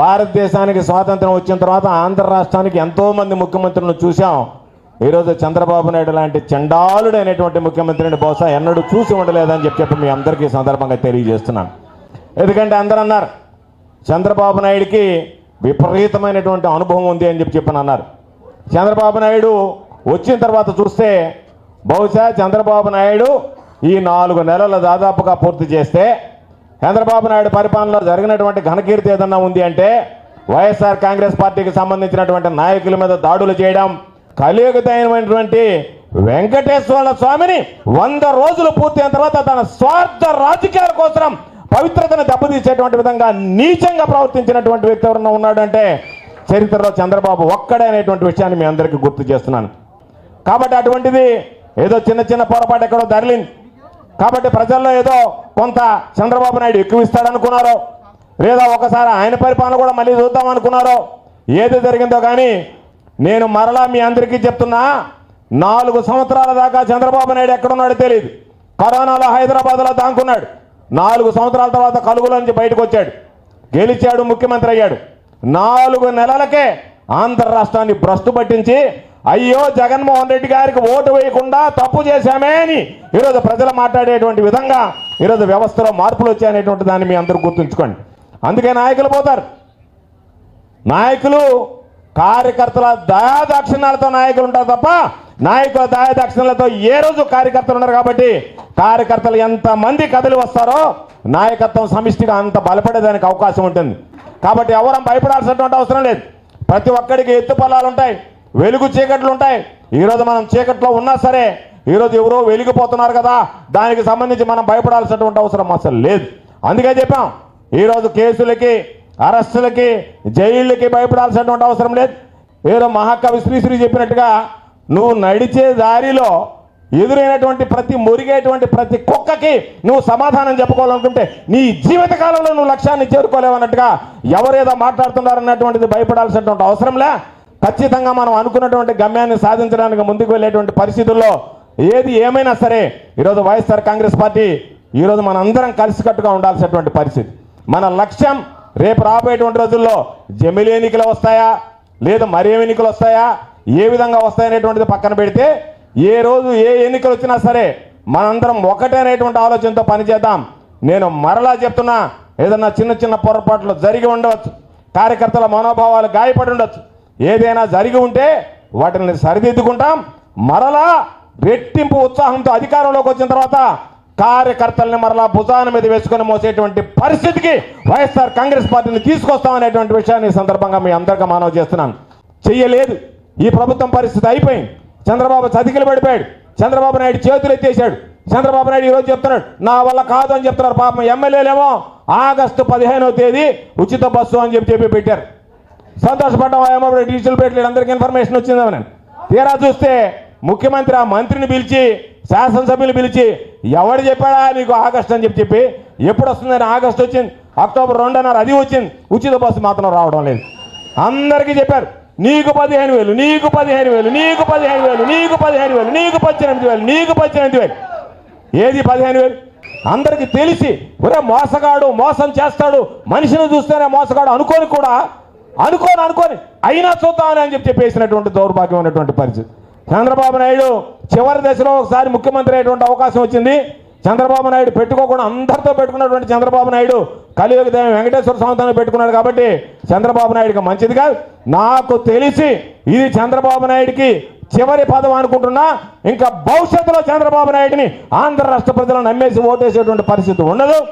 భారతదేశానికి స్వాతంత్రం వచ్చిన తర్వాత ఆంధ్ర రాష్ట్రానికి ఎంతో మంది ముఖ్యమంత్రులను చూశాం. ఈరోజు చంద్రబాబు నాయుడు లాంటి చండాలుడైనటువంటి ముఖ్యమంత్రిని బహుశా ఎన్నడూ చూసి ఉండలేదని చెప్పి చెప్పి మీ అందరికీ సందర్భంగా తెలియజేస్తున్నాను. ఎందుకంటే అందరూ అన్నారు చంద్రబాబు నాయుడికి విపరీతమైనటువంటి అనుభవం ఉంది అని చెప్పి చెప్పని అన్నారు. చంద్రబాబు నాయుడు వచ్చిన తర్వాత చూస్తే బహుశా చంద్రబాబు నాయుడు ఈ నాలుగు నెలలు దాదాపుగా పూర్తి చేస్తే చంద్రబాబు నాయుడు పరిపాలనలో జరిగినటువంటి ఘనకీర్తి ఏదన్నా ఉంది అంటే వైఎస్ఆర్ కాంగ్రెస్ పార్టీకి సంబంధించినటువంటి నాయకుల మీద దాడులు చేయడం కలియుగతమైనటువంటి వెంకటేశ్వర స్వామిని వంద రోజులు పూర్తయిన తర్వాత తన స్వార్థ రాజకీయాల కోసం పవిత్రతను దెబ్బతీసేటువంటి విధంగా నీచంగా ప్రవర్తించినటువంటి వ్యక్తి ఎవరన్నా ఉన్నాడంటే చరిత్రలో చంద్రబాబు ఒక్కడే అనేటువంటి విషయాన్ని మీ అందరికీ గుర్తు చేస్తున్నాను. కాబట్టి అటువంటిది ఏదో చిన్న చిన్న పొరపాటు ఎక్కడో దర్లింది కాబట్టి ప్రజల్లో ఏదో కొంత చంద్రబాబు నాయుడు ఎక్కువ ఇస్తాడనుకున్నారో లేదా ఒకసారి ఆయన పరిపాలన కూడా మళ్ళీ చూద్దాం అనుకున్నారో ఏది జరిగిందో కానీ నేను మరలా మీ అందరికీ చెప్తున్నా నాలుగు సంవత్సరాల దాకా చంద్రబాబు నాయుడు ఎక్కడున్నాడో తెలియదు కరోనాలో హైదరాబాద్లో దాంకున్నాడు. నాలుగు సంవత్సరాల తర్వాత కలుగులో నుంచి బయటకు వచ్చాడు. గెలిచాడు ముఖ్యమంత్రి అయ్యాడు. నాలుగు నెలలకే ఆంధ్ర రాష్ట్రాన్ని భ్రష్టు పట్టించి అయ్యో జగన్మోహన్ రెడ్డి గారికి ఓటు వేయకుండా తప్పు చేశామే అని ఈరోజు ప్రజలు మాట్లాడేటువంటి విధంగా ఈరోజు వ్యవస్థలో మార్పులు వచ్చాయనేటువంటి దాన్ని మీ అందరూ గుర్తుంచుకోండి. అందుకే నాయకులు పోతారు. నాయకులు కార్యకర్తల దయాదాక్షిణ్యాలతో నాయకులు ఉంటారు తప్ప నాయకుల దయాదాక్షిణ్యాలతో ఏ రోజు కార్యకర్తలు ఉన్నారు కాబట్టి కార్యకర్తలు ఎంతమంది కథలు వస్తారో నాయకత్వం సమిష్టిగా అంత బలపడేదానికి అవకాశం ఉంటుంది. కాబట్టి ఎవరం భయపడాల్సినటువంటి అవసరం లేదు. ప్రతి ఒక్కడికి ఎత్తు పొలాలు ఉంటాయి. వెలుగు చీకట్లు ఉంటాయి. ఈరోజు మనం చీకట్లో ఉన్నా సరే ఈరోజు ఎవరో వెలిగిపోతున్నారు కదా దానికి సంబంధించి మనం భయపడాల్సినటువంటి అవసరం అసలు లేదు. అందుకే చెప్పాం ఈరోజు కేసులకి అరెస్టులకి జైళ్ళకి భయపడాల్సినటువంటి అవసరం లేదు. ఏదో మహాకవి శ్రీశ్రీ చెప్పినట్టుగా నువ్వు నడిచే దారిలో ఎదురైనటువంటి ప్రతి మురిగేటువంటి ప్రతి కుక్కకి నువ్వు సమాధానం చెప్పుకోవాలనుకుంటే నీ జీవితకాలంలో నువ్వు లక్ష్యాన్ని చేరుకోలేవన్నట్టుగా ఎవరేదో మాట్లాడుతున్నారన్నటువంటిది భయపడాల్సినటువంటి అవసరంలే ఖచ్చితంగా మనం అనుకున్నటువంటి గమ్యాన్ని సాధించడానికి ముందుకు వెళ్ళేటువంటి పరిస్థితుల్లో ఏది ఏమైనా సరే ఈరోజు వైఎస్ఆర్ కాంగ్రెస్ పార్టీ ఈరోజు మనందరం కలిసికట్టుగా ఉండాల్సినటువంటి పరిస్థితి. మన లక్ష్యం రేపు రాబోయేటువంటి రోజుల్లో జమిలి ఎన్నికలు వస్తాయా లేదా మరేం ఎన్నికలు వస్తాయా ఏ విధంగా వస్తాయనేటువంటిది పక్కన పెడితే ఏ రోజు ఏ ఎన్నికలు వచ్చినా సరే మనందరం ఒకటే అనేటువంటి ఆలోచనతో పనిచేద్దాం. నేను మరలా చెప్తున్నా ఏదన్నా చిన్న చిన్న పొరపాట్లు జరిగి ఉండవచ్చు కార్యకర్తల మనోభావాలు గాయపడి ఉండొచ్చు. ఏదైనా జరిగి ఉంటే వాటిని సరిదిద్దుకుంటాం. మరలా రెట్టింపు ఉత్సాహంతో అధికారంలోకి వచ్చిన తర్వాత కార్యకర్తల్ని మరలా భుజాన మీద వేసుకొని మోసేటువంటి పరిస్థితికి వైఎస్ఆర్ కాంగ్రెస్ పార్టీని తీసుకొస్తామనేటువంటి విషయాన్ని సందర్భంగా మీ అందరికీ మనవి చేస్తున్నాను. చెయ్యలేదు. ఈ ప్రభుత్వం పరిస్థితి అయిపోయింది. చంద్రబాబు చతికిలు పడిపోయాడు. చంద్రబాబు నాయుడు చేతులు ఎత్తేసాడు చంద్రబాబు నాయుడు ఈరోజు చెప్తున్నాడు నా వల్ల కాదు అని చెప్తున్నారు పాపం ఎమ్మెల్యేలేమో. ఆగస్టు పదిహేనవ తేదీ ఉచిత బస్సు అని చెప్పి చెప్పి పెట్టారు. సంతోషపడ్డాం ఏమో డిజిటల్ పెట్టలేదు అందరికి ఇన్ఫర్మేషన్ వచ్చిందేమని తీరా చూస్తే ముఖ్యమంత్రి ఆ మంత్రిని పిలిచి శాసనసభ్యులు పిలిచి ఎవడు చెప్పాడా నీకు ఆగస్ట్ అని చెప్పి చెప్పి ఎప్పుడు వస్తుందని ఆగస్ట్ వచ్చింది అక్టోబర్ రెండున్నర అది వచ్చింది ఉచిత బస్సు మాత్రం రావడం లేదు. అందరికీ చెప్పారు నీకు పదిహేను వేలు నీకు పదిహేను వేలు నీకు పదిహేను వేలు నీకు పదిహేను వేలు నీకు పద్దెనిమిది వేలు నీకు పద్దెనిమిది వేలు. ఏది పదిహేను వేలు? అందరికీ తెలిసి ఒరే మోసగాడు మోసం చేస్తాడు మనిషిని చూస్తేనే మోసగాడు అనుకోని కూడా అనుకోని అనుకోని. అయినా చూద్దామని అని చెప్పి చెప్పేసినటువంటి దౌర్భాగ్యమైనటువంటి పరిస్థితి. చంద్రబాబు నాయుడు చివరి దశలో ఒకసారి ముఖ్యమంత్రి అయ్యేటువంటి అవకాశం వచ్చింది. చంద్రబాబు నాయుడు పెట్టుకోకుండా అందరితో పెట్టుకున్నటువంటి చంద్రబాబు నాయుడు కలియుగ దేవం వెంకటేశ్వర స్వామితో పెట్టుకున్నాడు కాబట్టి చంద్రబాబు నాయుడుకి మంచిది కాదు. నాకు తెలిసి ఇది చంద్రబాబు నాయుడికి చివరి పదం అనుకుంటున్నా. ఇంకా భవిష్యత్తులో చంద్రబాబు నాయుడిని ఆంధ్ర రాష్ట్ర ప్రజలను నమ్మేసి ఓటేసేటువంటి పరిస్థితి ఉండదు.